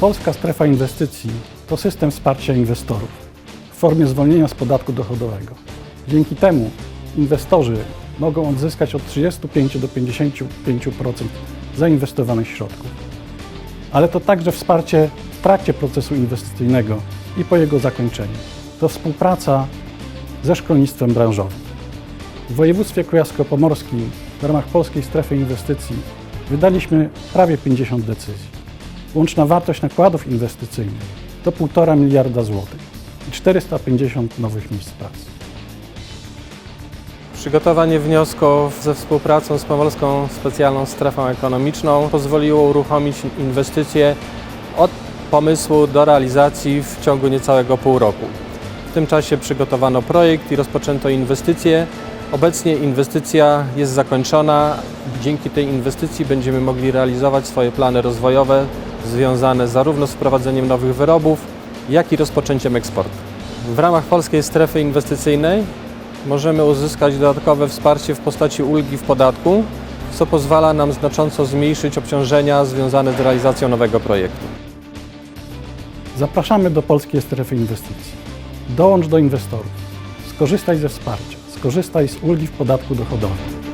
Polska Strefa Inwestycji to system wsparcia inwestorów w formie zwolnienia z podatku dochodowego. Dzięki temu inwestorzy mogą odzyskać od 35 do 55% zainwestowanych środków. Ale to także wsparcie w trakcie procesu inwestycyjnego i po jego zakończeniu. To współpraca ze szkolnictwem branżowym. W województwie kujawsko-pomorskim w ramach Polskiej Strefy Inwestycji wydaliśmy prawie 50 decyzji. Łączna wartość nakładów inwestycyjnych to 1,5 miliarda złotych i 450 nowych miejsc pracy. Przygotowanie wniosków ze współpracą z Pomorską Specjalną Strefą Ekonomiczną pozwoliło uruchomić inwestycje od pomysłu do realizacji w ciągu niecałego pół roku. W tym czasie przygotowano projekt i rozpoczęto inwestycje. Obecnie inwestycja jest zakończona. Dzięki tej inwestycji będziemy mogli realizować swoje plany rozwojowe związane zarówno z wprowadzeniem nowych wyrobów, jak i rozpoczęciem eksportu. W ramach Polskiej Strefy Inwestycyjnej możemy uzyskać dodatkowe wsparcie w postaci ulgi w podatku, co pozwala nam znacząco zmniejszyć obciążenia związane z realizacją nowego projektu. Zapraszamy do Polskiej Strefy Inwestycji. Dołącz do inwestorów. Skorzystaj ze wsparcia. Skorzystaj z ulgi w podatku dochodowym.